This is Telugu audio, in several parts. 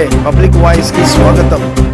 సమర్పించే పబ్లిక్ వాయిస్కి స్వాగతం.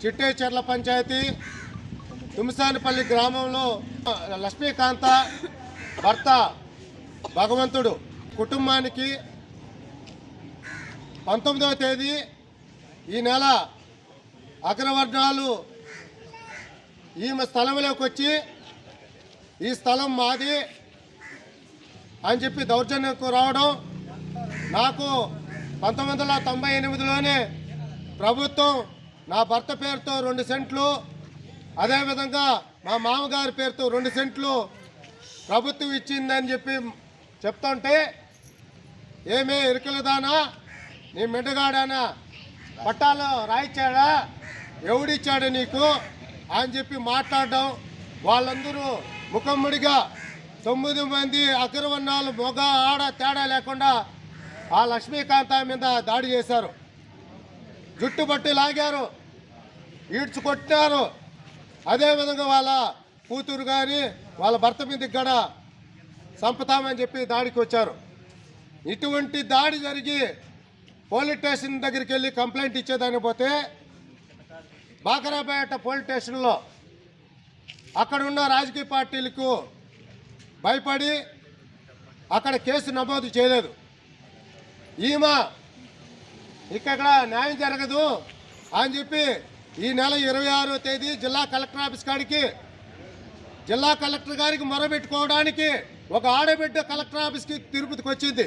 చిట్టేచర్ల పంచాయతీ తుమ్సానిపల్లి గ్రామంలో లక్ష్మీకాంత భర్త భగవంతుడు కుటుంబానికి పంతొమ్మిదవ తేదీ ఈ నెల అగ్రవర్ణాలు ఈమె స్థలంలోకి వచ్చి ఈ స్థలం మాది అని చెప్పి దౌర్జన్యంకు రావడం నాకు పంతొమ్మిది వందల తొంభై ఎనిమిదిలోనే ప్రభుత్వం నా భర్త పేరుతో రెండు సెంట్లు అదేవిధంగా మా మామగారి పేరుతో రెండు సెంట్లు ప్రభుత్వం ఇచ్చిందని చెప్పి చెప్తుంటే ఏమే ఇరుకలదానా? నీ మిడ్డగాడానా పట్టాలు రాయిచ్చాడా? ఎవడిచ్చాడు నీకు? అని చెప్పి మాట్లాడడం వాళ్ళందరూ ముఖమ్ముడిగా తొమ్మిది మంది అగ్రవర్ణాలు మొగ ఆడ తేడా లేకుండా ఆ లక్ష్మీకాంత మీద దాడి చేశారు. జుట్టుబట్టి లాగారు. ఈడ్చు కొట్టారు అదేవిధంగా వాళ్ళ కూతురు కానీ వాళ్ళ భర్త మీదకి కూడా చంపుతామని చెప్పి దాడికి వచ్చారు. ఇటువంటి దాడి జరిగి పోలీస్ స్టేషన్ దగ్గరికి వెళ్ళి కంప్లైంట్ ఇచ్చేదాన్ని పోతే బాకరాపేట పోలీస్ స్టేషన్లో అక్కడ ఉన్న రాజకీయ పార్టీలకు భయపడి అక్కడ కేసు నమోదు చేయలేదు. ఈమె ఇక్కడ న్యాయం జరగదు అని చెప్పి ఈ నెల ఇరవై ఆరో తేదీ జిల్లా కలెక్టర్ ఆఫీస్ కాడికి జిల్లా కలెక్టర్ గారికి మొరబెట్టుకోవడానికి ఒక ఆడబిడ్డ కలెక్టర్ ఆఫీస్కి తిరుపతికి వచ్చింది.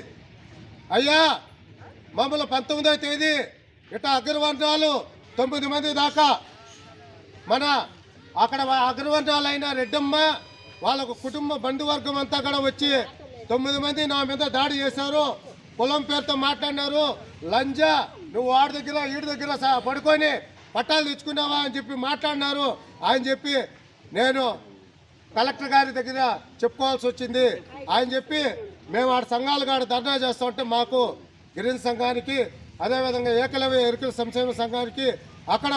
అయ్యా మమ్మల్ని పంతొమ్మిదవ తేదీ ఇట అగ్రవర్ణాలు తొమ్మిది మంది దాకా మన అక్కడ అగ్రవర్ణాలైన రెడ్డమ్మ వాళ్ళ కుటుంబ బంధువర్గం అంతా కూడా వచ్చి తొమ్మిది మంది నా మీద దాడి చేశారు. కులం పేరుతో మాట్లాడినారు. లంజ నువ్వు వాడి దగ్గర వీడి దగ్గర పడుకొని పట్టాలు తెచ్చుకున్నావా అని చెప్పి మాట్లాడినారు. అని చెప్పి నేను కలెక్టర్ గారి దగ్గర చెప్పుకోవాల్సి వచ్చింది. ఆయన చెప్పి మేము ఆడ సంఘాలు కాడ ధర్నా చేస్తామంటే మాకు గిరిజన సంఘానికి అదేవిధంగా ఏకలవ్య ఎరుకల సంక్షేమ సంఘానికి అక్కడ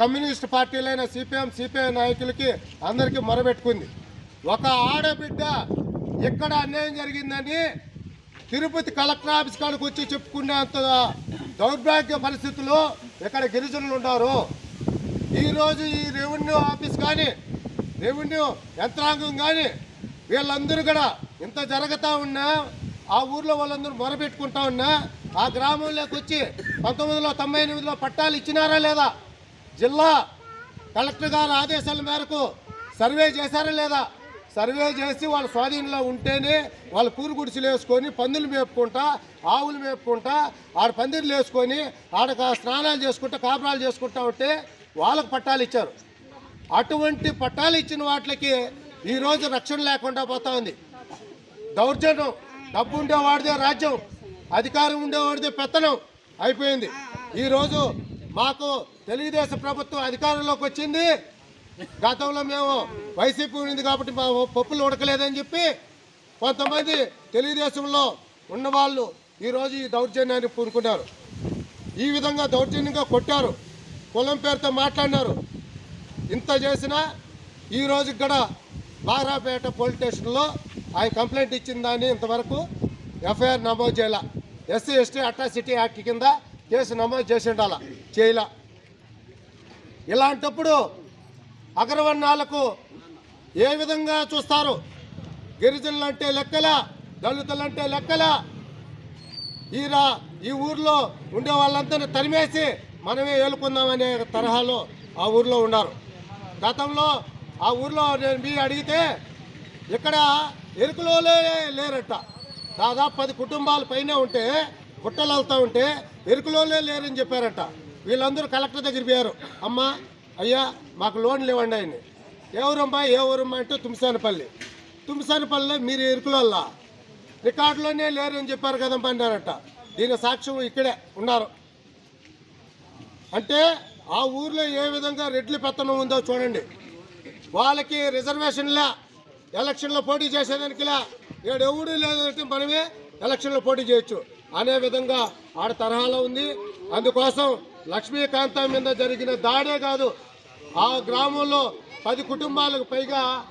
కమ్యూనిస్ట్ పార్టీలైన సిపిఎం సిపిఐ నాయకులకి అందరికీ మొరబెట్టుకుంది. ఒక ఆడబిడ్డ ఎక్కడ అన్యాయం జరిగిందని తిరుపతి కలెక్టర్ ఆఫీస్ కాడికి వచ్చి చెప్పుకునేంత దౌర్భాగ్య పరిస్థితుల్లో ఇక్కడ గిరిజనులు ఉన్నారు? ఈరోజు ఈ రెవెన్యూ ఆఫీస్ కానీ రెవెన్యూ యంత్రాంగం కానీ వీళ్ళందరూ కూడా ఇంత జరుగుతూ ఉన్నా ఆ ఊర్లో వాళ్ళందరూ మొరపెట్టుకుంటా ఉన్నా ఆ గ్రామంలోకి వచ్చి పంతొమ్మిది వందల తొంభై ఎనిమిదిలో పట్టాలు ఇచ్చినారా లేదా? జిల్లా కలెక్టర్ గారి ఆదేశాల మేరకు సర్వే చేశారా లేదా? సర్వే చేసి వాళ్ళ స్వాధీనంలో ఉంటేనే వాళ్ళు కూరు గుడిసెలు వేసుకొని పందులు మేపుకుంటా ఆవులు మేపుకుంటా ఆడ పందిర్లు వేసుకొని ఆడ స్నానాలు చేసుకుంటా కాపురాలు చేసుకుంటా ఉంటే వాళ్ళకు పట్టాలు ఇచ్చారు. అటువంటి పట్టాలు ఇచ్చిన వాటికి ఈరోజు రక్షణ లేకుండా పోతా ఉంది. దౌర్జన్యం. డబ్బు ఉండేవాడిదే రాజ్యం. అధికారం ఉండేవాడిదే పెత్తనం అయిపోయింది. ఈరోజు మాకు తెలుగుదేశం ప్రభుత్వం అధికారంలోకి వచ్చింది. గతంలో మేము వైసీపీ ఉంది కాబట్టి మా పప్పులు ఉడకలేదని చెప్పి కొంతమంది తెలుగుదేశంలో ఉన్నవాళ్ళు ఈరోజు ఈ దౌర్జన్యాన్ని పూనుకున్నారు. ఈ విధంగా దౌర్జన్యంగా కొట్టారు. కులం పేరుతో మాట్లాడినారు. ఇంత చేసినా ఈ రోజు ఇక్కడ బారాపేట పోలీస్ స్టేషన్లో ఆయన కంప్లైంట్ ఇచ్చిందని ఇంతవరకు ఎఫ్ఐఆర్ నమోదు చేయాల. ఎస్సీ ఎస్టీ అట్రాసిటీ యాక్ట్ కింద కేసు నమోదు చేసి ఉండాల చేయాల. ఇలాంటప్పుడు అగ్రవర్ణాలకు ఏ విధంగా చూస్తారు? గిరిజనులు అంటే లెక్కల దళితులంటే లెక్కల. ఈరా ఈ ఊర్లో ఉండే వాళ్ళంతా తరిమేసి మనమే ఏలుకుందామనే తరహాలో ఆ ఊర్లో ఉన్నారు. గతంలో ఆ ఊర్లో నేను మీ అడిగితే ఇక్కడ ఎరుకులోనే లేరట. దాదాపు పది కుటుంబాల పైన ఉంటే గుట్టలు వెళ్తా ఉంటే ఎరుకులోనే లేరని చెప్పారట. వీళ్ళందరూ కలెక్టర్ దగ్గర పోయారు. అమ్మా అయ్యా మాకు లోన్లు ఇవ్వండి ఆయన్ని. ఏ ఊరమ్మా ఏ ఊరమ్మా అంటే తుమ్సానపల్లి. తుమ్సానపల్లిలో మీరు ఇరుకులల్లా. రికార్డులోనే లేరు అని చెప్పారు కదమ్మా అన్నారట. దీని సాక్ష్యం ఇక్కడే ఉన్నారు. అంటే ఆ ఊర్లో ఏ విధంగా రెడ్లు పెత్తనం ఉందో చూడండి. వాళ్ళకి రిజర్వేషన్లా ఎలక్షన్లో పోటీ చేసేదానికిలా. ఏడెవడూ లేదంటే మనమే ఎలక్షన్లో పోటీ చేయొచ్చు. అనే విధంగా ఆడ తరహాలో ఉంది. అందుకోసం లక్ష్మీకాంత మీద జరిగిన దాడే కాదు. ఆ గ్రామంలో పది కుటుంబాలకు పైగా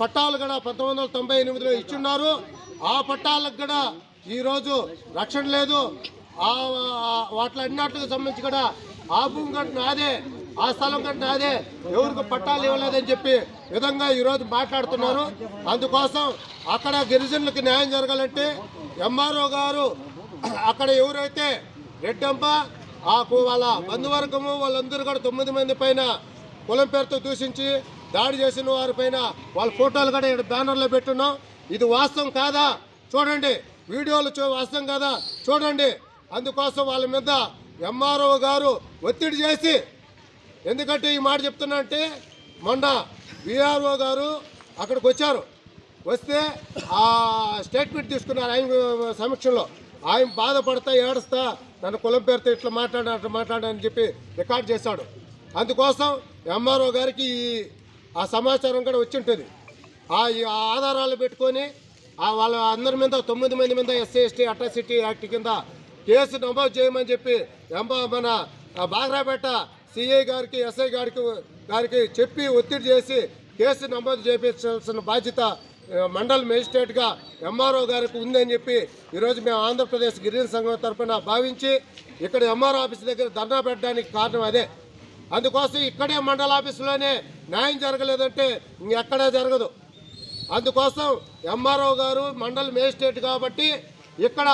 పట్టాలు కూడా పంతొమ్మిది వందల తొంభై ఎనిమిదిలో ఇచ్చున్నారు. ఆ పట్టాలకు కూడా ఈరోజు రక్షణ లేదు. ఆ ఆ- సంబంధించి కూడా ఆ భూమి కంటే నాదే ఆ స్థలం కంటే నాదే. ఎవరికి పట్టాలు ఇవ్వలేదని చెప్పి విధంగా ఈరోజు మాట్లాడుతున్నారు. అందుకోసం అక్కడ గిరిజనులకు న్యాయం జరగాలంటే ఎంఆర్ఓ గారు అక్కడ ఎవరైతే రెడ్డంప ఆ వాళ్ళ బంధువర్గము వాళ్ళందరూ కూడా తొమ్మిది మంది పైన కులం పేరుతో దూషించి దాడి చేసిన వారిపైన వాళ్ళ ఫోటోలు కూడా ఇక్కడ బ్యానర్లో పెట్టున్నాం. ఇది వాస్తవం కాదా? చూడండి. వీడియోలు చూ వాస్తవం కాదా? చూడండి. అందుకోసం వాళ్ళ మీద ఎంఆర్ఓ గారు ఒత్తిడి చేసి ఎందుకంటే ఈ మాట చెప్తున్నా అంటే మొన్న విఆర్ఓ గారు అక్కడికి వచ్చారు. వస్తే ఆ స్టేట్మెంట్ తీసుకున్నారు ఆయన సమక్షంలో. ఆయన బాధపడతా ఏడుస్తా నన్ను కులం పేరుతో ఇట్లా మాట్లాడా అట్లా మాట్లాడా అని చెప్పి రికార్డ్ చేశాడు. అందుకోసం ఎంఆర్ఓ గారికి ఈ ఆ సమాచారం కూడా వచ్చింటుంది ఆ ఈ ఆధారాలు పెట్టుకొని వాళ్ళ అందరి మీద తొమ్మిది మంది మీద ఎస్సీ ఎస్టీ అట్రాసిటీ యాక్ట్ కింద కేసు నమోదు చేయమని చెప్పి ఎంబా మన బాగ్రాపేట సిఐ గారికి ఎస్ఐ గారికి గారికి చెప్పి ఒత్తిడి చేసి కేసు నమోదు చేయించాల్సిన బాధ్యత మండల మేజిస్ట్రేట్గా ఎంఆర్ఓ గారికి ఉందని చెప్పి ఈరోజు మేము ఆంధ్రప్రదేశ్ గిరిజన సంఘం తరఫున భావించి ఇక్కడ ఎంఆర్ఓ ఆఫీస్ దగ్గర ధర్నా పెట్టడానికి కారణం అదే. అందుకోసం ఇక్కడే మండల ఆఫీసులోనే న్యాయం జరగలేదంటే ఇంకెక్కడా జరగదు. అందుకోసం ఎంఆర్ఓ గారు మండల మేజిస్ట్రేట్ కాబట్టి ఇక్కడ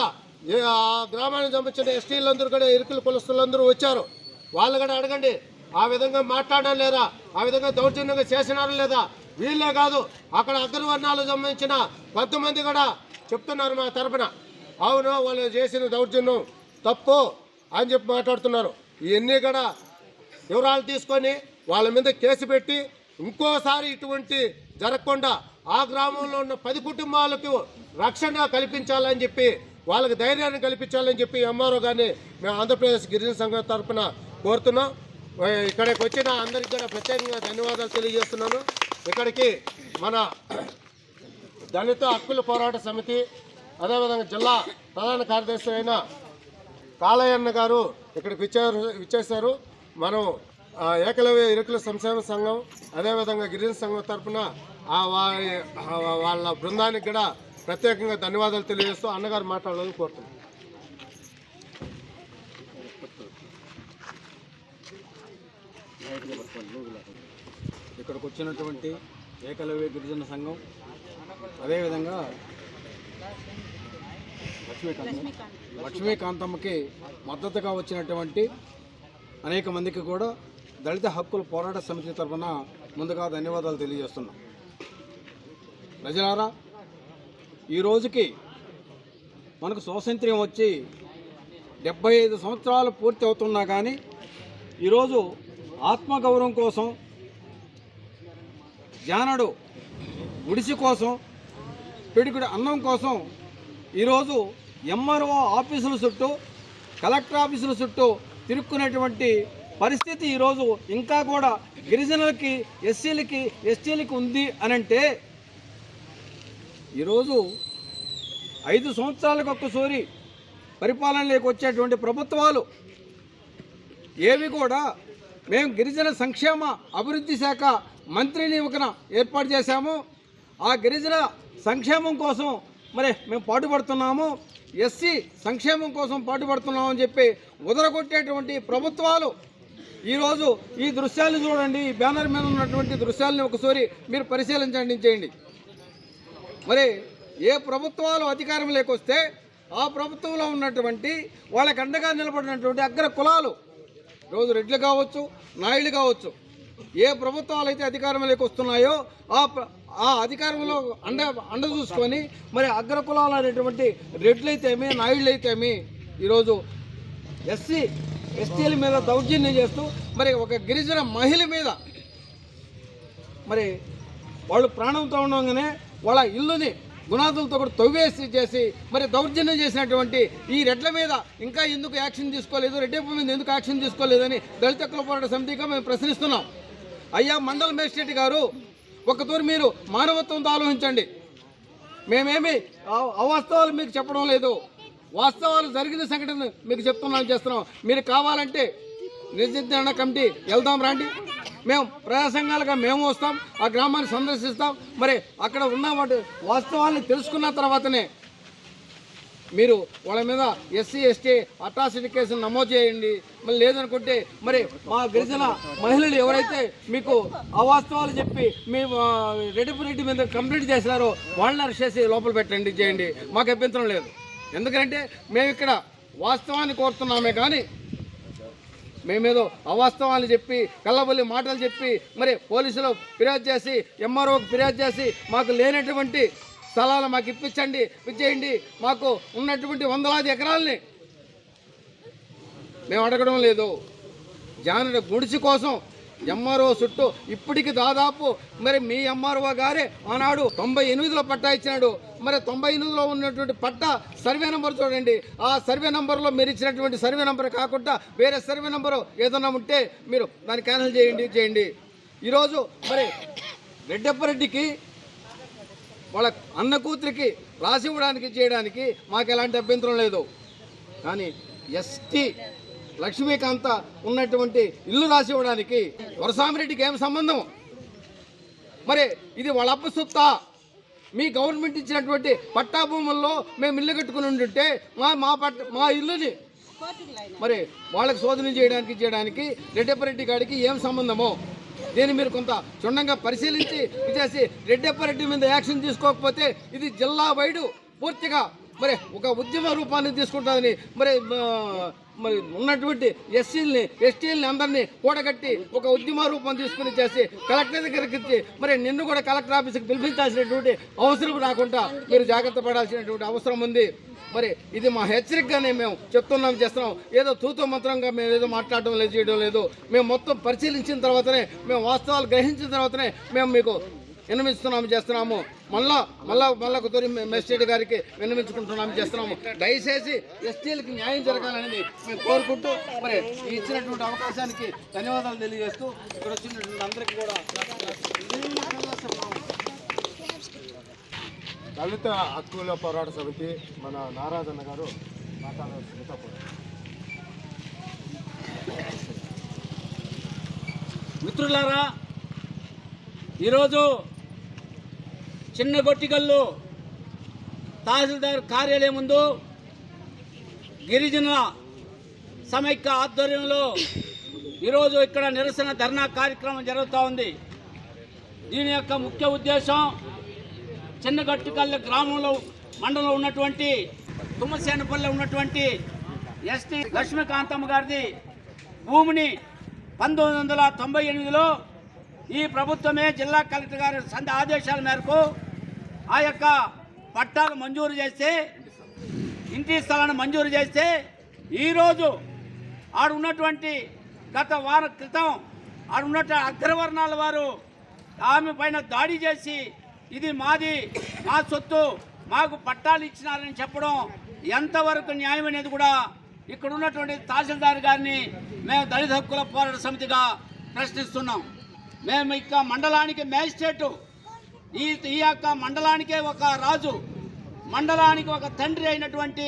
ఆ గ్రామానికి సంబంధించిన ఎస్టీలందరూ కూడా ఇరుకుల కులస్తులందరూ వచ్చారు. వాళ్ళు కూడా అడగండి ఆ విధంగా మాట్లాడడం లేదా ఆ విధంగా దౌర్జన్యంగా చేసినారా లేదా వీళ్ళే కాదు అక్కడ అగ్రవర్ణాలకు సంబంధించిన కొంతమంది కూడా చెప్తున్నారు మా తరపున. అవును వాళ్ళు చేసిన దౌర్జన్యం తప్పు అని చెప్పి మాట్లాడుతున్నారు. ఇవన్నీ కూడా వివరాలు తీసుకొని వాళ్ళ మీద కేసు పెట్టి ఇంకోసారి ఇటువంటి జరగకుండా ఆ గ్రామంలో ఉన్న పది కుటుంబాలకు రక్షణ కల్పించాలని చెప్పి వాళ్ళకి ధైర్యాన్ని కల్పించాలని చెప్పి ఎంఆర్ఓ గారిని మేము ఆంధ్రప్రదేశ్ గిరిజన సంఘం తరఫున కోరుతున్నాం. ఇక్కడికి వచ్చిన అందరికి కూడా ప్రత్యేకంగా ధన్యవాదాలు తెలియజేస్తున్నాను. ఇక్కడికి మన దళిత హక్కుల పోరాట సమితి అదేవిధంగా జిల్లా ప్రధాన కార్యదర్శి అయిన కాళయ్యన్న గారు ఇక్కడికి విచ్చారు విచ్చేశారు. మనం ఏకలవ్య ఇరుకుల సంక్షేమ సంఘం అదేవిధంగా గిరిజన సంఘం తరఫున వాళ్ళ బృందానికి కూడా ప్రత్యేకంగా ధన్యవాదాలు తెలియజేస్తూ అన్నగారు మాట్లాడాలని కోరుతున్నాను ఇక్కడికి వచ్చినటువంటి ఏకలవ్య గిరిజన సంఘం అదేవిధంగా లక్ష్మీకాంతం లక్ష్మీకాంతమ్మకి మద్దతుగా వచ్చినటువంటి అనేక మందికి కూడా దళిత హక్కుల పోరాట సమితి తరఫున ముందుగా ధన్యవాదాలు తెలియజేస్తున్నాం. ప్రజలారా ఈ రోజుకి మనకు స్వాతంత్ర్యం వచ్చి డెబ్బై ఐదు సంవత్సరాలు పూర్తి అవుతున్నా కానీ ఈరోజు ఆత్మగౌరవం కోసం జానడు గుడిసి కోసం పిడికిడి అన్నం కోసం ఈరోజు ఎంఆర్ఓ ఆఫీసుల చుట్టూ కలెక్టర్ ఆఫీసుల చుట్టూ తిరుక్కునేటువంటి పరిస్థితి ఈరోజు ఇంకా కూడా గిరిజనులకి ఎస్సీలకి ఎస్టీలకి ఉంది అనంటే ఈరోజు ఐదు సంవత్సరాలకు ఒక్కసారి పరిపాలనలోకి వచ్చేటువంటి ప్రభుత్వాలు ఏవి కూడా మేము గిరిజన సంక్షేమ అభివృద్ధి శాఖ మంత్రిని ఒకన ఏర్పాటు చేశాము. ఆ గిరిజన సంక్షేమం కోసం మరి మేము పాటుపడుతున్నాము. ఎస్సీ సంక్షేమం కోసం పాటుపడుతున్నామని చెప్పి ఉదరగొట్టేటువంటి ప్రభుత్వాలు ఈరోజు ఈ దృశ్యాలను చూడండి. ఈ బ్యానర్ మీద ఉన్నటువంటి దృశ్యాలను ఒకసారి మీరు పరిశీలించండి చేయండి. మరి ఏ ప్రభుత్వాలు అధికారం లేకొస్తే ఆ ప్రభుత్వంలో ఉన్నటువంటి వాళ్ళకి అండగా నిలబడినటువంటి అగ్ర కులాలు రోజు రెడ్లు కావచ్చు నాయుడు కావచ్చు ఏ ప్రభుత్వాలు అయితే అధికారంలోకి వస్తున్నాయో ఆ ప్ర- ఆ అధికారంలో అండ అండ చూసుకొని మరి అగ్రకులాలు అనేటువంటి రెడ్లు అయితేమి నాయుళ్ళు అయితేమి ఈరోజు ఎస్సీ ఎస్టీల మీద దౌర్జన్యం చేస్తూ మరి ఒక గిరిజన మహిళ మీద మరి వాళ్ళు ప్రాణంతో ఉండగానే వాళ్ళ ఇల్లుని గుణాదులతో కూడా తవ్వేసి చేసి మరి దౌర్జన్యం చేసినటువంటి ఈ రెడ్ల మీద ఇంకా ఎందుకు యాక్షన్ తీసుకోలేదు? రెడ్డప్ప మీద ఎందుకు యాక్షన్ తీసుకోలేదని దళిత హక్కుల పోరాట సమితిగా మేము ప్రశ్నిస్తున్నాం. అయ్యా మండల మేజిస్ట్రేట్ గారు ఒకతూరు మీరు మానవత్వంతో ఆలోచించండి. మేమేమి అవాస్తవాలు మీకు చెప్పడం లేదు. వాస్తవాలు జరిగిన సంఘటన మీకు చెప్తున్నాం చేస్తున్నాం. మీరు కావాలంటే నిర్దిష్టణ కమిటీ వెళ్దాం రండి. మేము ప్రజాసంఘాలుగా మేము వస్తాం ఆ గ్రామాన్ని సందర్శిస్తాం. మరి అక్కడ ఉన్న వాటి వాస్తవాన్ని తెలుసుకున్న తర్వాతనే మీరు వాళ్ళ మీద ఎస్సీ ఎస్టీ అట్రాసిటీ కేసులు నమోదు చేయండి. మళ్ళీ లేదనుకుంటే మరి మా గిరిజన మహిళలు ఎవరైతే మీకు అవాస్తవాలు చెప్పి మీ రెడ్డిపు రెడ్డి మీద కంప్లైంట్ చేసినారో వాళ్ళని అరెస్ట్ చేసి లోపల పెట్టండి చేయండి. మాకు అభ్యంతరం లేదు. ఎందుకంటే మేము ఇక్కడ వాస్తవాన్ని కోరుతున్నామే కానీ మేమేదో అవాస్తవాలు చెప్పి కళ్ళబొల్లి మాటలు చెప్పి మరి పోలీసులు ఫిర్యాదు చేసి ఎంఆర్ఓకి ఫిర్యాదు చేసి మాకు లేనటువంటి స్థలాలు మాకు ఇప్పించండి ఇచ్చేయండి మాకు ఉన్నటువంటి వందలాది ఎకరాలని మేము అడగడం లేదు. జానుడి గుడిసి కోసం ఎంఆర్ఓ చుట్టూ ఇప్పటికి దాదాపు మరి మీ ఎంఆర్ఓ గారే ఆనాడు తొంభై ఎనిమిదిలో పట్టా ఇచ్చినాడు. మరి తొంభై ఎనిమిదిలో ఉన్నటువంటి పట్టా సర్వే నెంబర్ చూడండి. ఆ సర్వే నెంబర్లో మీరు ఇచ్చినటువంటి సర్వే నెంబర్ కాకుండా వేరే సర్వే నెంబరు ఏదైనా ఉంటే మీరు దాన్ని క్యాన్సిల్ చేయండి చేయండి. ఈరోజు మరి రెడ్డప్పరెడ్డికి వాళ్ళ అన్న కూతురికి రాసి ఇవ్వడానికి చేయడానికి మాకు ఎలాంటి అభ్యంతరం లేదు. కానీ ఎస్టీ లక్ష్మీకాంత ఉన్నటువంటి ఇల్లు రాసి ఇవ్వడానికి వరసామిరెడ్డికి ఏం సంబంధం? మరి ఇది వాళ్ళ అప్ప మీ గవర్నమెంట్ ఇచ్చినటువంటి పట్టా భూముల్లో మేము ఇల్లు కట్టుకుని ఉంటుంటే మా మా పట్ట మా ఇల్లుని మరి వాళ్ళకి శోధన చేయడానికి చేయడానికి రెడ్డప్పరెడ్డి గారికి ఏం సంబంధమో? దీన్ని మీరు కొంత క్షుణ్ణంగా పరిశీలించి ఇచ్చేసి రెడ్డప్పరెడ్డి మీద యాక్షన్ తీసుకోకపోతే ఇది జిల్లా వైడు పూర్తిగా మరి ఒక ఉద్యమ రూపాన్ని తీసుకుంటుందని మరి మరి ఉన్నటువంటి ఎస్సీలని ఎస్టీలని అందరినీ కూడగట్టి ఒక ఉద్యమ రూపం తీసుకుని చేసి కలెక్టర్ దగ్గరికి ఇచ్చి మరి నిన్ను కూడా కలెక్టర్ ఆఫీస్కి పిలిపించాల్సినటువంటి అవసరం రాకుండా మీరు జాగ్రత్త పడాల్సినటువంటి అవసరం ఉంది. మరి ఇది మా హెచ్చరికగానే మేము చెప్తున్నాం చేస్తున్నాం. ఏదో తూతు మంత్రంగా మేము ఏదో మాట్లాడడం లేదు చేయడం లేదు. మేము మొత్తం పరిశీలించిన తర్వాతనే మేము వాస్తవాలు గ్రహించిన తర్వాతనే మేము మీకు విన్నవిస్తున్నాము చేస్తున్నాము. మళ్ళా మళ్ళా మళ్ళా తొలి మెస్టేట్ గారికి విన్నవించుకుంటున్నాము చేస్తున్నాము దయచేసి ఎస్టీలకు న్యాయం జరగాలనేది మేము కోరుకుంటూ మరి ఈ ఇచ్చినటువంటి అవకాశానికి ధన్యవాదాలు తెలియజేస్తూ ఇక్కడ వచ్చినటువంటి అందరికీ కూడా దళిత హక్కుల పోరాట సమితి మన నారాజన్న గారు. మిత్రులారా ఈరోజు చిన్న గొట్టికల్లు తహసీల్దార్ కార్యాలయం ముందు గిరిజన సమైక్య ఆధ్వర్యంలో ఈరోజు ఇక్కడ నిరసన ధర్నా కార్యక్రమం జరుగుతూ ఉంది. దీని యొక్క ముఖ్య ఉద్దేశం చిన్నగట్టుకల్ల గ్రామంలో మండలంలో ఉన్నటువంటి తుమ్మసేనపల్లి ఉన్నటువంటి ఎస్టీ లక్ష్మీకాంతమ్మ గారిది భూమిని పంతొమ్మిది వందల తొంభై ఎనిమిదిలో ఈ ప్రభుత్వమే జిల్లా కలెక్టర్ గారి సంద ఆదేశాల మేరకు ఆ యొక్క పట్టాలు మంజూరు చేస్తే ఇంటి స్థలాన్ని మంజూరు చేస్తే ఈరోజు ఆడు ఉన్నటువంటి గత వారం క్రితం ఆడు ఉన్నట్టు అగ్రవర్ణాల వారు ఆమె పైన దాడి చేసి ఇది మాది మా సొత్తు మాకు పట్టాలు ఇచ్చినారని చెప్పడం ఎంతవరకు న్యాయం అనేది కూడా ఇక్కడ ఉన్నటువంటి తహసీల్దార్ గారిని మేము దళిత హక్కుల పోరాట సమితిగా ప్రశ్నిస్తున్నాం. మేము ఇక మండలానికి మ్యాజిస్ట్రేటు ఈ ఈ యొక్క మండలానికే ఒక రాజు మండలానికి ఒక తండ్రి అయినటువంటి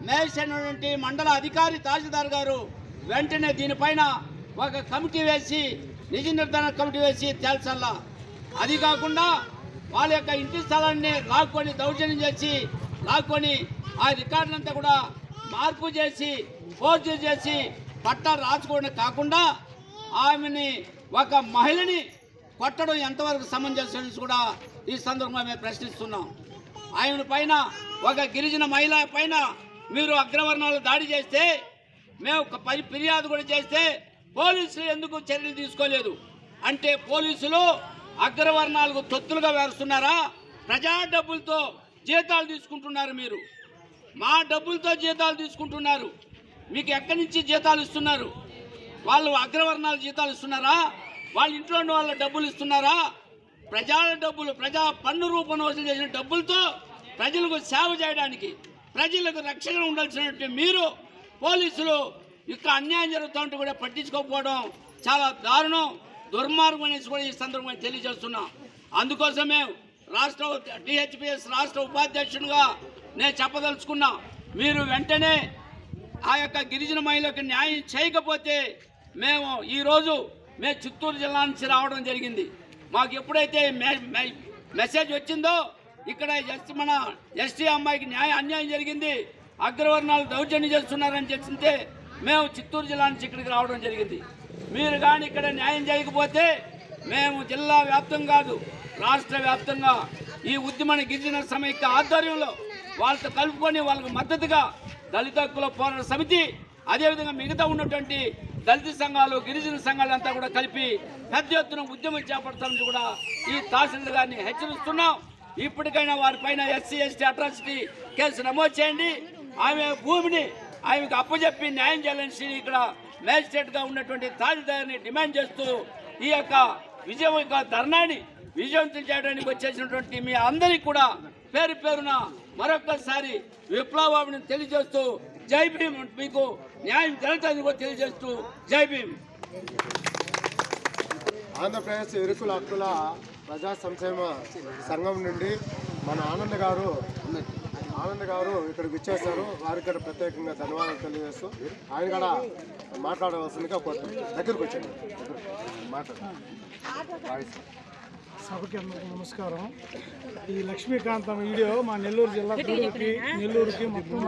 మేష్ అయినటువంటి మండల అధికారి తహసీల్దార్ గారు వెంటనే దీనిపైన ఒక కమిటీ వేసి నిజ నిర్ధారణ కమిటీ వేసి తేల్చల్లా. అది కాకుండా వాళ్ళ యొక్క ఇంటి స్థలాన్ని లాక్కొని దౌర్జన్యం చేసి లాక్కొని ఆ రికార్డులంతా కూడా మార్పు చేసి ఫోర్జు చేసి పట్టా రాసుకోవడం కాకుండా ఆమెని ఒక మహిళని కొట్టడం ఎంతవరకు సమంజసం కూడా ఈ సందర్భంగా మేము ప్రశ్నిస్తున్నాం. ఆయన పైన ఒక గిరిజన మహిళ పైన మీరు అగ్రవర్ణాలు దాడి చేస్తే మేము ఒక పరి ఫిర్యాదు కూడా చేస్తే పోలీసులు ఎందుకు చర్యలు తీసుకోలేదు? అంటే పోలీసులు అగ్రవర్ణాలకు తొత్తులుగా వేరుస్తున్నారా? ప్రజా డబ్బులతో జీతాలు తీసుకుంటున్నారు మీరు. మా డబ్బులతో జీతాలు తీసుకుంటున్నారు. మీకు ఎక్కడి నుంచి జీతాలు ఇస్తున్నారు? వాళ్ళు అగ్రవర్ణాలు జీతాలు ఇస్తున్నారా? వాళ్ళ ఇంట్లో ఉన్న వాళ్ళ డబ్బులు ఇస్తున్నారా? ప్రజల డబ్బులు ప్రజా పన్ను రూపంలో వసూలు చేసిన డబ్బులతో ప్రజలకు సేవ చేయడానికి ప్రజలకు రక్షణ ఉండాల్సినటువంటి మీరు పోలీసులు ఇక్కడ అన్యాయం జరుగుతూ ఉంటే కూడా పట్టించుకోకపోవడం చాలా దారుణం దుర్మార్గం అనేసి కూడా ఈ సందర్భంగా తెలియజేస్తున్నాం. అందుకోసమే రాష్ట్ర డిహెచ్పిఎస్ రాష్ట్ర ఉపాధ్యక్షునిగా నేను చెప్పదలుచుకున్నా మీరు వెంటనే ఆ యొక్క గిరిజన మహిళలకు న్యాయం చేయకపోతే మేము ఈరోజు మేము చిత్తూరు జిల్లా నుంచి రావడం జరిగింది. మాకు ఎప్పుడైతే మె- మెసేజ్ వచ్చిందో ఇక్కడ ఎస్టీ మన ఎస్టీ అమ్మాయికి న్యాయ అన్యాయం జరిగింది. అగ్రవర్ణాలు దౌర్జన్యం చేస్తున్నారని తెలిసిందే మేము చిత్తూరు జిల్లా నుంచి ఇక్కడికి రావడం జరిగింది. మీరు కానీ ఇక్కడ న్యాయం చేయకపోతే మేము జిల్లా వ్యాప్తం కాదు రాష్ట్ర వ్యాప్తంగా ఈ ఉద్యమాన్ని గిరిజన సమైక్య ఆధ్వర్యంలో వాళ్ళతో కలుపుకొని వాళ్ళకు మద్దతుగా దళిత హక్కుల పోరాట సమితి అదేవిధంగా మిగతా ఉన్నటువంటి దళిత సంఘాలు గిరిజన సంఘాలు అంతా కూడా కలిపి పెద్ద ఎత్తున ఉద్యమం చేపడతామని కూడా ఈ తహసీల్దార్ గారిని హెచ్చరిస్తున్నాం. ఇప్పటికైనా వారిపైన ఎస్సీ ఎస్టీ అట్రాసిటీ కేసు నమోదు చేయండి. ఆమె భూమిని ఆమెకు అప్పచెప్పి న్యాయం చేయాలని ఇక్కడ మ్యాజిస్ట్రేట్గా ఉన్నటువంటి తహసీల్దార్ని డిమాండ్ చేస్తూ ఈ యొక్క విజయం యొక్క ధర్నాన్ని విజయవంతం చేయడానికి వచ్చేసినటువంటి మీ అందరికీ కూడా పేరు పేరున మరొక్కసారి విప్లవాన్ని తెలియజేస్తూ జై భీమ్ మీకు న్యాయం జరుగుతుంది కూడా తెలియజేస్తూ జై భీమ్. ఆంధ్రప్రదేశ్ ఇరుకుల హక్కుల ప్రజా సంక్షేమ సంఘం నుండి మన ఆనంద్ గారు ఆనంద్ గారు ఇక్కడికి వచ్చేసారు. వారికి కూడా ప్రత్యేకంగా ధన్యవాదాలు తెలియజేస్తూ ఆయన కూడా మాట్లాడవలసిందిగా కోరుతున్నాను దగ్గరకు వచ్చాడు మాట్లాడు సభకి అందరికీ నమస్కారం. ఈ లక్ష్మీకాంతం వీడియో మా నెల్లూరు జిల్లా గూడూరుకి నెల్లూరుకి మొత్తం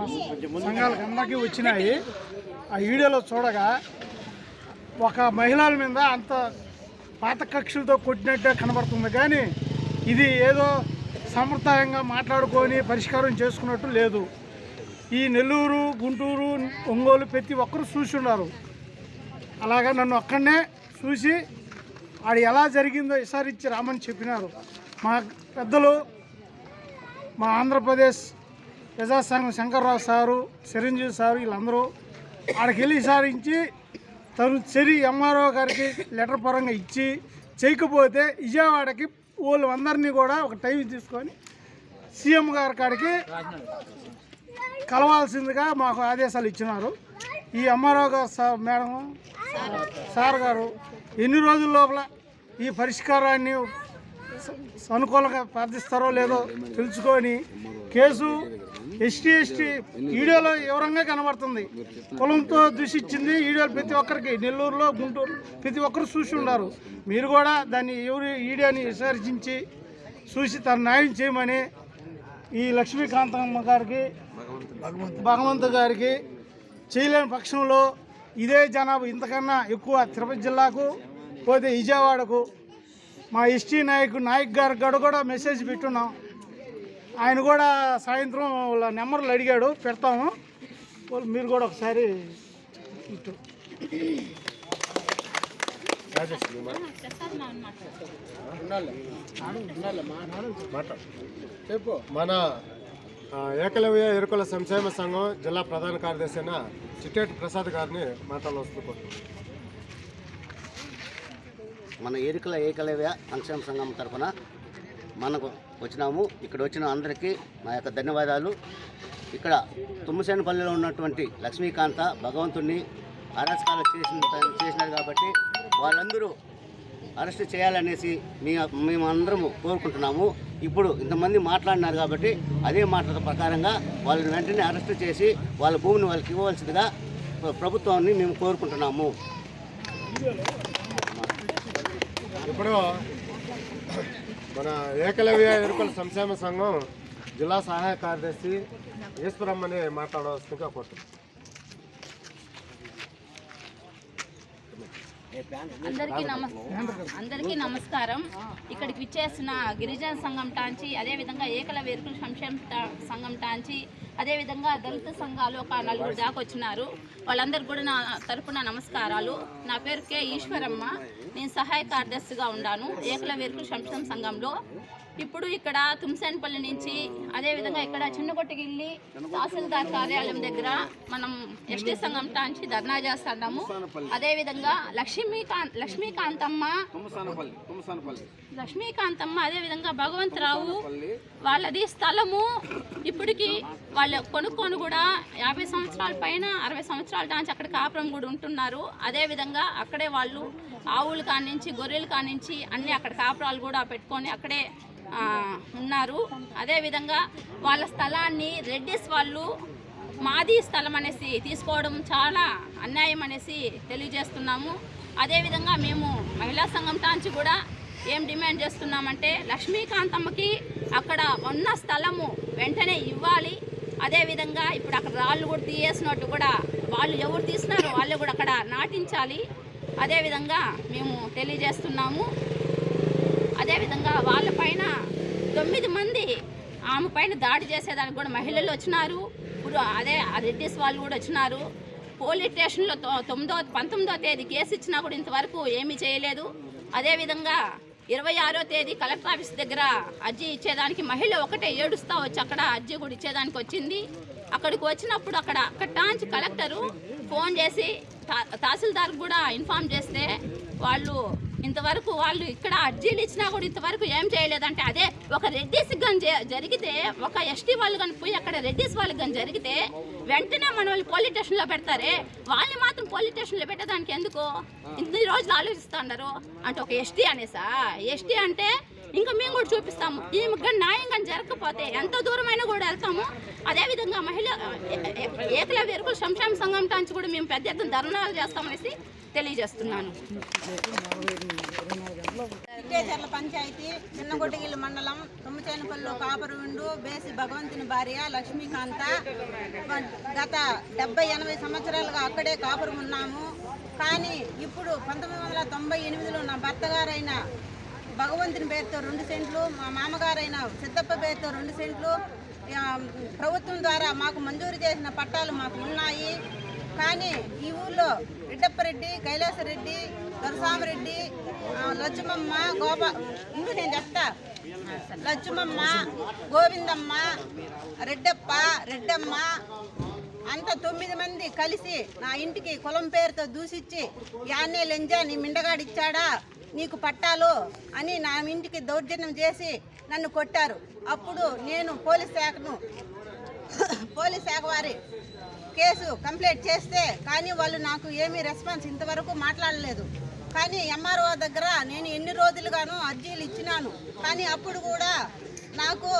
సంఘాలకు అందరికీ వచ్చినాయి. ఆ వీడియోలో చూడగా ఒక మహిళల మీద అంత పాత కక్షలతో కొట్టినట్టే కనబడుతుంది. కానీ ఇది ఏదో సంప్రదాయంగా మాట్లాడుకొని పరిష్కారం చేసుకున్నట్టు లేదు. ఈ నెల్లూరు గుంటూరు ఒంగోలు ప్రతి ఒక్కరు చూసి ఉన్నారు. అలాగా నన్ను అక్కడనే చూసి ఆడు ఎలా జరిగిందో విసారించి రామని చెప్పినారు. మా పెద్దలు మా ఆంధ్రప్రదేశ్ ప్రజాసంఘం శంకర్రావు సారు చిరంజీవి సారు వీళ్ళందరూ ఆడికి వెళ్ళి విసారించి తను చెరి ఎంఆర్ఓ గారికి లెటర్ పరంగా ఇచ్చి చేయకపోతే విజయవాడకి వాళ్ళు అందరినీ కూడా ఒక టైం తీసుకొని సీఎం గారి కాడికి కలవాల్సిందిగా మాకు ఆదేశాలు ఇచ్చినారు. ఈ ఎంఆర్ఓ గారు సార్ మేడం సార్ గారు ఎన్ని రోజుల లోపల ఈ పరిష్కారాన్ని సానుకూలంగా అనుకూలంగా ప్రార్థిస్తారో లేదో తెలుసుకొని కేసు ఎస్టీ ఎస్టీ ఈడియోలో వివరంగా కనబడుతుంది. కులంతో దూషించింది వీడియోలు ప్రతి ఒక్కరికి నెల్లూరులో గుంటూరు ప్రతి ఒక్కరు చూసి ఉన్నారు. మీరు కూడా దాన్ని ఎవరి ఈడియోని విసర్జించి చూసి తన న్యాయం చేయమని ఈ లక్ష్మీకాంతమ్మ గారికి భగవంతు గారికి చేయలేని పక్షంలో ఇదే జనాభా ఇంతకన్నా ఎక్కువ తిరుపతి జిల్లాకు పోతే విజయవాడకు. మా ఎస్టీ నాయకు నాయక్ గారికి కూడా కూడా మెసేజ్ పెట్టున్నాం. ఆయన కూడా సాయంత్రం వాళ్ళ నెంబర్లు అడిగాడు పెడతాము. వాళ్ళు మీరు కూడా ఒకసారి ఇటు. చెప్పు. మన ఏకలవ్య ఎరుకుల సంక్షేమ సంఘం జిల్లా ప్రధాన కార్యదర్శి అయిన చిట్టేటి ప్రసాద్ గారిని మాట్లాడవలసింది మన ఎరుకల ఏకలవ్య సంక్షేమ సంఘం తరఫున మనకు వచ్చినాము. ఇక్కడ వచ్చిన అందరికీ మా యొక్క ధన్యవాదాలు. ఇక్కడ తుమ్మసేనపల్లిలో ఉన్నటువంటి లక్ష్మీకాంత భగవంతుణ్ణి ఆరాధకాలు చేసిన చేసినారు కాబట్టి వాళ్ళందరూ అరెస్ట్ చేయాలనేసి మీ మేము అందరము కోరుకుంటున్నాము. ఇప్పుడు ఇంతమంది మాట్లాడినారు కాబట్టి అదే మాటల ప్రకారంగా వాళ్ళని వెంటనే అరెస్ట్ చేసి వాళ్ళ భూమిని వాళ్ళకి ఇవ్వవలసిందిగా ప్రభుత్వాన్ని మేము కోరుకుంటున్నాము. ఇప్పుడు మన ఏకలవ్య ఎరుకల సంక్షేమ సంఘం జిల్లా సహాయ కార్యదర్శి ఈశ్వరమ్మని మాట్లాడవలసిందిగా కోరుతున్నాం. అందరికీ నమస్ అందరికీ నమస్కారం. ఇక్కడికి విచ్చేసిన గిరిజన సంఘం టాంచి అదేవిధంగా ఏకల వేరుకుల సంక్షేమ సంఘం టాంచి అదేవిధంగా దళిత సంఘాలు ఒక నలుగురు దాకా వచ్చినారు. వాళ్ళందరికీ కూడా నా తరపున నమస్కారాలు. నా పేరు కె ఈశ్వరమ్మ. నేను సహాయ కార్యదర్శిగా ఉన్నాను ఏకల వేరుకుల సంక్షేమ సంఘంలో ఇప్పుడు ఇక్కడ తుమ్సేనపల్లి నుంచి అదేవిధంగా ఇక్కడ చిన్నగొట్టగిల్లి తహసీల్దార్ కార్యాలయం దగ్గర మనం ఎస్టీ సంఘం టాంచి ధర్నా చేస్తున్నాము. అదేవిధంగా లక్ష్మీకాంత్ లక్ష్మీకాంతమ్మ లక్ష్మీకాంతమ్మ అదేవిధంగా భగవంతరావు వాళ్ళది స్థలము. ఇప్పటికి వాళ్ళు కొనుక్కొని కూడా యాభై సంవత్సరాల పైన అరవై సంవత్సరాల దాచి అక్కడ కాపురం కూడా ఉంటున్నారు. అదేవిధంగా అక్కడే వాళ్ళు ఆవులు కానించి గొర్రెలు కానించి అన్నీ అక్కడ కాపురాలు కూడా పెట్టుకొని అక్కడే ఉన్నారు. అదేవిధంగా వాళ్ళ స్థలాన్ని రెడ్డిస్ వాళ్ళు మాది స్థలం అనేసి తీసుకోవడం చాలా అన్యాయం అనేసి తెలియజేస్తున్నాము. అదేవిధంగా మేము మహిళా సంఘం టాంచి కూడా ఏం డిమాండ్ చేస్తున్నామంటే లక్ష్మీకాంతమ్మకి అక్కడ ఉన్న స్థలము వెంటనే ఇవ్వాలి. అదేవిధంగా ఇప్పుడు అక్కడ రాళ్ళు కూడా తీయేసినట్టు కూడా వాళ్ళు ఎవరు తీసినారో వాళ్ళు కూడా అక్కడ నాటించాలి. అదేవిధంగా మేము తెలియజేస్తున్నాము. అదేవిధంగా వాళ్ళ పైన తొమ్మిది మంది ఆమె పైన దాడి చేసేదానికి కూడా మహిళలు వచ్చినారు. ఇప్పుడు అదే రెడ్డిస్ వాళ్ళు కూడా వచ్చినారు. పోలీస్ స్టేషన్లో తొమ్మిదో పంతొమ్మిదో తేదీ కేసు ఇచ్చినా కూడా ఇంతవరకు ఏమీ చేయలేదు. అదేవిధంగా ఇరవై ఆరో తేదీ కలెక్టర్ ఆఫీస్ దగ్గర అర్జీ ఇచ్చేదానికి మహిళ ఒకటే ఏడుస్తా వచ్చి అక్కడ అర్జీ కూడా ఇచ్చేదానికి వచ్చింది. అక్కడికి వచ్చినప్పుడు అక్కడ అక్కడ కలెక్టరు ఫోన్ చేసి తా- తహసీల్దార్ కూడా ఇన్ఫామ్ చేస్తే వాళ్ళు ఇంతవరకు వాళ్ళు ఇక్కడ అర్జీలు ఇచ్చినా కూడా ఇంతవరకు ఏం చేయలేదంటే అదే ఒక రెడ్డిస్ కానీ జరిగితే ఒక ఎస్టీ వాళ్ళు కానీ పోయి అక్కడ రెడ్డిస్ వాళ్ళు కానీ జరిగితే వెంటనే మన వాళ్ళు పోలీస్ స్టేషన్లో పెడతారే. వాళ్ళని మాత్రం పోలీస్ స్టేషన్లో పెట్టడానికి ఎందుకు? ఇన్ని రోజులు ఆలోచిస్తున్నారు అంటే ఒక ఎస్టీ అనేసా ఎస్టీ అంటే ఇంకా మేము కూడా చూపిస్తాము. ఈ కానీ న్యాయం కానీ జరగకపోతే ఎంత దూరమైనా కూడా వెళ్తాము. అదేవిధంగా మహిళ ఏకల ఏ- ఏకలవ్య సంఘం టాంచి కూడా మేము పెద్ద ఎత్తున ధర్నాలు చేస్తామనేసి తెలియజేస్తున్నాను. ఇట్టేచర్ల పంచాయతీ చిన్నగొట్టగిల్లు మండలం తుమ్మచేనపల్లి కాపరువిండు బేసి భగవంతుని భార్య లక్ష్మీకాంత. గత డెబ్బై ఎనభై సంవత్సరాలుగా అక్కడే కాపురం ఉన్నాము. కానీ ఇప్పుడు పంతొమ్మిది వందల తొంభై ఎనిమిదిలో నా భర్త గారైన భగవంతుని పేరుతో రెండు సెంట్లు మా మామగారైన సిద్ధప్ప పేరుతో రెండు సెంట్లు ప్రభుత్వం ద్వారా మాకు మంజూరు చేసిన పట్టాలు మాకు ఉన్నాయి. కానీ ఈ ఊళ్ళో రెడ్డప్పరెడ్డి కైలాసరెడ్డి దొరసామరెడ్డి లచ్చుమమ్మ గోపా ఇంకా నేను చెప్తా. లచ్చుమమ్మ గోవిందమ్మ రెడ్డప్ప రెడ్డమ్మ అంత తొమ్మిది మంది కలిసి నా ఇంటికి కులం పేరుతో దూసిచ్చి యాన్నే లెంజా నీ మిండగాడిచ్చాడా? నీకు పట్టాలు? అని నా ఇంటికి దౌర్జన్యం చేసి నన్ను కొట్టారు. అప్పుడు నేను పోలీస్ శాఖను పోలీస్ శాఖ వారి కేసు కంప్లైంట్ చేస్తే కానీ వాళ్ళు నాకు ఏమీ రెస్పాన్స్ ఇంతవరకు మాట్లాడలేదు. కానీ ఎంఆర్ఓ దగ్గర నేను ఎన్ని రోజులుగానో అర్జీలు ఇచ్చినాను. కానీ అప్పుడు కూడా నాకు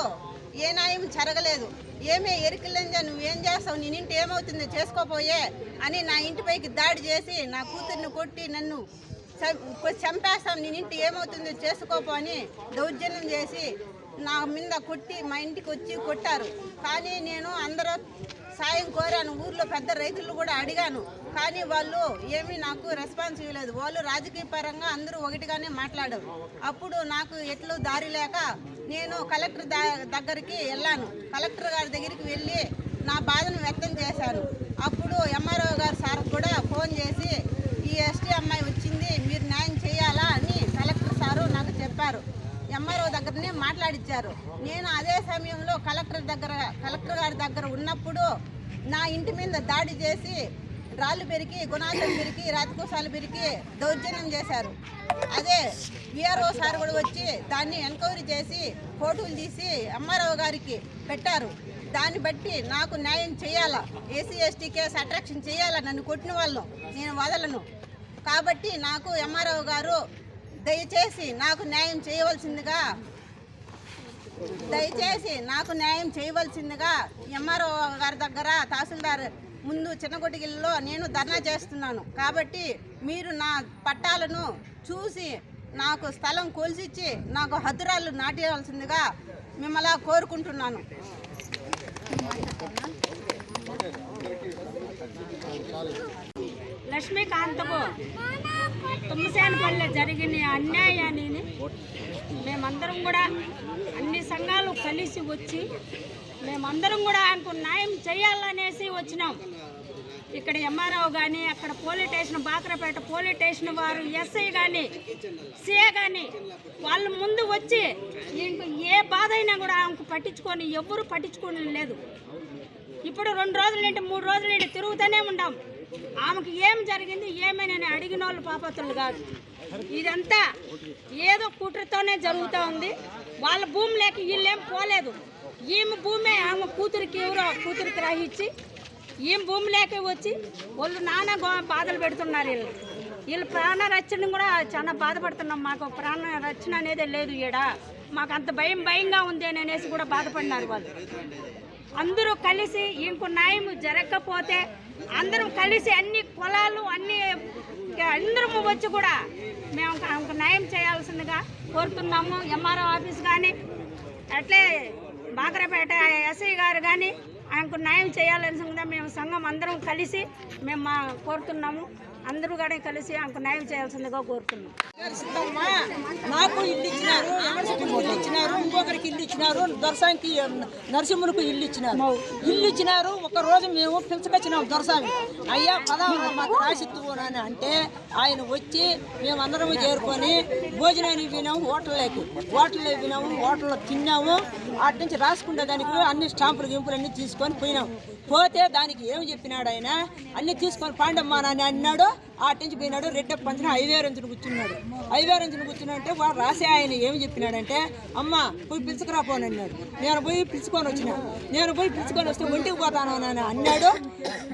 ఏ న్యాయం జరగలేదు. ఏమే ఎరికిలంజా నువ్వేం చేస్తావు నేను ఇంటి ఏమవుతుందో చేసుకోపోయే అని నా ఇంటిపైకి దాడి చేసి నా కూతుర్ని కొట్టి నన్ను చంపేస్తాను నేను ఇంటి ఏమవుతుందో చేసుకోపో అని దౌర్జన్యం చేసి నా మీద కొట్టి మా ఇంటికి వచ్చి కొట్టారు. కానీ నేను అందరూ సాయం కోరాను. ఊర్లో పెద్ద రైతులు కూడా అడిగాను. కానీ వాళ్ళు ఏమీ నాకు రెస్పాన్స్ ఇవ్వలేదు. వాళ్ళు రాజకీయ పరంగా అందరూ ఒకటిగానే మాట్లాడారు. అప్పుడు నాకు ఎట్లు దారి లేక నేను కలెక్టర్ దా- దగ్గరికి వెళ్ళాను. కలెక్టర్ గారి దగ్గరికి వెళ్ళి నా బాధను వ్యక్తం చేశాను. అప్పుడు ఎంఆర్ఓ గారు సార్ కూడా ఫోన్ చేసి ఈ ఎస్టీ అమ్మాయి వచ్చింది మీరు న్యాయం చేయాలా అని కలెక్టర్ సారు నాకు చెప్పారు ఎంఆర్ఓ దగ్గరనే మాట్లాడిచ్చారు. నేను అదే సమయంలో కలెక్టర్ దగ్గర కలెక్టర్ గారి దగ్గర ఉన్నప్పుడు నా ఇంటి మీద దాడి చేసి రాళ్ళు పెరిగి గుణాలు పెరిగి రాతికోసాలు పెరిగి దౌర్జన్యం చేశారు. అదే విఆర్ఓ సార్ కూడా వచ్చి దాన్ని ఎంక్వైరీ చేసి ఫోటోలు తీసి ఎంఆర్ఓ గారికి పెట్టారు. దాన్ని బట్టి నాకు న్యాయం చేయాలా? ఏసీ ఎస్టీ కేసు అట్రాక్షన్ చేయాలా? నన్ను కొట్టిన వాళ్ళు నేను వదలను. కాబట్టి నాకు ఎంఆర్ఓ గారు దయచేసి నాకు న్యాయం చేయవలసిందిగా దయచేసి నాకు న్యాయం చేయవలసిందిగా ఎంఆర్ఓ గారి దగ్గర తహసీల్దార్ ముందు చిన్నగొడిగిల్లో నేను ధర్నా చేస్తున్నాను. కాబట్టి మీరు నా పట్టాలను చూసి నాకు స్థలం కోల్చిచ్చి నాకు హద్దురాళ్ళు నాటేయవలసిందిగా మిమ్మల్ని కోరుకుంటున్నాను. లక్ష్మీకాంత్కు తుమ్మసేనపల్లి జరిగిన అన్యాయాన్ని మేమందరం కూడా అన్ని సంఘాలు కలిసి వచ్చి మేమందరం కూడా ఆయనకు న్యాయం చేయాలనేసి వచ్చినాం. ఇక్కడ ఎంఆర్ఓ కానీ అక్కడ police station Bakrapeta police station వారు ఎస్ఐ కానీ సిఏ కానీ వాళ్ళు ముందు వచ్చి ఇంక ఏ బాధ అయినా కూడా ఆమెకు పట్టించుకొని ఎవ్వరూ పట్టించుకోని లేదు. ఇప్పుడు రెండు రోజుల నుండి మూడు రోజుల నుండి తిరుగుతూనే ఉన్నాం. ఆమెకు ఏం జరిగింది ఏమైనా అడిగిన వాళ్ళు పాపతులు కాదు. ఇదంతా ఏదో కుట్రతోనే జరుగుతూ ఉంది. వాళ్ళ భూమి లేక వీళ్ళేం పోలేదు. ఈమె భూమే ఆమె కూతురికి ఎవరో కూతురికి రాహిచ్చి ఈమె భూమి లేక వచ్చి వాళ్ళు నాన్న గో- బాధలు పెడుతున్నారు వీళ్ళు. వీళ్ళు ప్రాణ రక్షణ కూడా చాలా బాధపడుతున్నాం. మాకు ప్రాణ రక్షణ అనేది లేదు ఈడ. మాకు అంత భయం భయంగా ఉంది అని అనేసి కూడా బాధపడినారు వాళ్ళు. అందరూ కలిసి ఇంకో న్యాయం జరగకపోతే అందరం కలిసి అన్ని పొలాలు అన్ని అందరము వచ్చి కూడా మేము ఆమెకు న్యాయం చేయాల్సిందిగా కోరుతున్నాము. ఎంఆర్ఓ ఆఫీస్ కానీ అట్లే బాకరపేట ఎస్ఐ గారు కానీ ఆయనకు న్యాయం చేయాల్సిందిగా మేము సంఘం అందరం కలిసి మేము మా కోరుతున్నాము. అందరూ కూడా కలిసి ఆమెకు న్యాయం చేయాల్సిందిగా కోరుతున్నాం. నాకు ఇల్లు ఇచ్చినారు ఇల్లు ఇచ్చినారు ఇంకొకరికి ఇల్లు ఇచ్చినారు దొరసానికి నరసింహునికి ఇల్లు ఇచ్చినారు. ఇల్లు ఇచ్చినారు ఒక రోజు మేము పిలుచుకొచ్చినాం దొరసామి అయ్యా పదహారు మాకు రాసిత్తు అని అంటే ఆయన వచ్చి మేము అందరం చేరుకొని భోజనానికి వినాము హోటల్లోకి. హోటల్లో వినాము హోటల్లో తిన్నాము. అటు నుంచి రాసుకుంటే దానికి అన్ని స్టాంపులు గింపులు అన్ని తీసుకొని పోయినాం. పోతే దానికి ఏం చెప్పినాడు ఆయన అన్ని తీసుకొని పాండమ్మా నాని అన్నాడు అటు నుంచి పోయినాడు రెడ్డ పంచిన ఐవేరంజును కూర్చున్నాడు. ఐవేరంజును కూర్చున్నాడు కూర్చున్నాడంటే వాడు రాసే ఆయన ఏం చెప్పినాడంటే అమ్మ పోయి పిలుచుకురా పోను అన్నాడు. నేను పోయి పిలుచుకొని వచ్చిన. నేను పోయి పిలుచుకొని వస్తే ఒంటికి పోతాను అని అన్నాడు.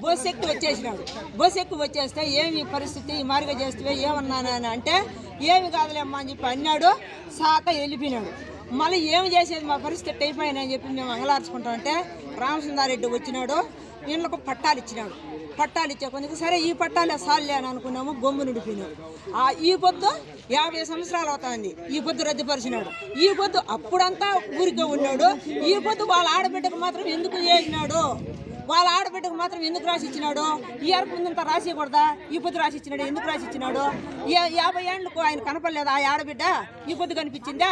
బస్సు ఎక్కి వచ్చేసినాడు. బస్సు ఎక్కి వచ్చేస్తే ఏమి పరిస్థితి ఈ మార్గ చేస్తే ఏమన్నానని అంటే ఏమి కాదులేమ్మా అని చెప్పి అన్నాడు. సాక వెళ్ళిపోయినాడు. మళ్ళీ ఏం చేసేది మా పరిస్థితి అయిపోయినా అని చెప్పి మేము అంగలార్చుకుంటామంటే రామసుందారెడ్డి వచ్చినాడు వీళ్ళకు పట్టాలు ఇచ్చినాడు. పట్టాలు ఇచ్చే కొందుకు సరే ఈ పట్టాలే సాల్లే అని అనుకున్నాము గొమ్ము నిడిపోయినాం. ఆ ఈ పొద్దు యాభై సంవత్సరాలు అవుతుంది ఈ పొద్దు రద్దుపరిచినాడు. ఈ పొద్దు అప్పుడంతా ఊరికే ఉన్నాడు ఈ పొద్దు వాళ్ళ ఆడబిడ్డకు మాత్రం ఎందుకు చేసినాడు వాళ్ళ ఆడబిడ్డకు మాత్రం ఎందుకు రాసి ఇచ్చినాడు? ఈ అరకు ముందంతా రాసియకూడదా? ఈ పొద్దు రాసి ఇచ్చినాడు ఎందుకు రాసి ఇచ్చినాడు? యాభై ఏళ్ళకు ఆయన కనపడలేదా? ఆ ఆడబిడ్డ ఈ పొద్దు కనిపించిందా?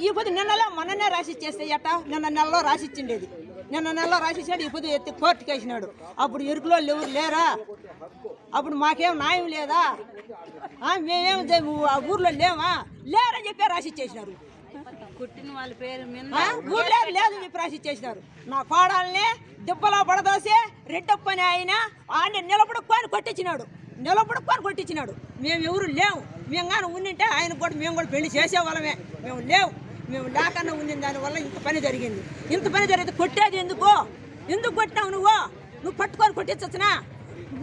ఈ పొద్దు నిన్నలో మొన్ననే రాసి ఇచ్చేస్తే ఎట్ట నిన్న నెలలో రాసి ఇచ్చిండేది నిన్న నెలలో రాసి ఇచ్చాడు ఈ పొద్దు ఎత్తి కోర్టుకి వేసినాడు. అప్పుడు ఎరుకులో ఎవరు లేరా? అప్పుడు మాకేం న్యాయం లేదా? మేమేం ఆ ఊర్లో లేవా లేరని చెప్పి రాసి ఇచ్చేసినారు పుట్టిన వాళ్ళ పేరు మీద ఆ, ఊర్లో లేదని చెప్పి రాసి ఇచ్చేసినారు నా కోడల్ని దిబ్బలో పడదోసి రెడ్డప్పని ఆయన ఆయన నిలబడుకొని కొట్టించినాడు. నిలబడుకొని కొట్టించినాడు. మేము ఎవరు లేవు. మేము కానీ ఉండింటే ఆయన కూడా మేము కూడా పెళ్ళి చేసేవాళ్ళమే. మేము లేవు. మేము లేకన్నా ఉండిన దానివల్ల ఇంత పని జరిగింది. ఇంత పని జరిగితే కొట్టేది ఎందుకు? ఎందుకు కొట్టావు నువ్వు? నువ్వు పట్టుకొని కొట్టించచ్చునా?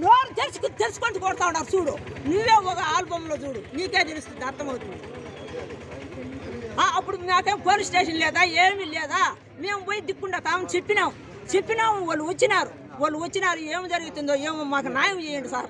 నోరు తెరుచుకు తెరుచుకొని కొడతా ఉన్నారు చూడు. నువ్వే ఒక ఆల్బంలో చూడు. నీకే తెలుస్తుంది అర్థమవుతుంది. అప్పుడు నాకేం పోలీస్ స్టేషన్ లేదా? ఏమీ లేదా? మేము పోయి దిక్కుండా తాము చెప్పినాం. చెప్పినాము వాళ్ళు వచ్చినారు. వాళ్ళు వచ్చినారు ఏం జరుగుతుందో ఏమో మాకు న్యాయం చేయండి సార్.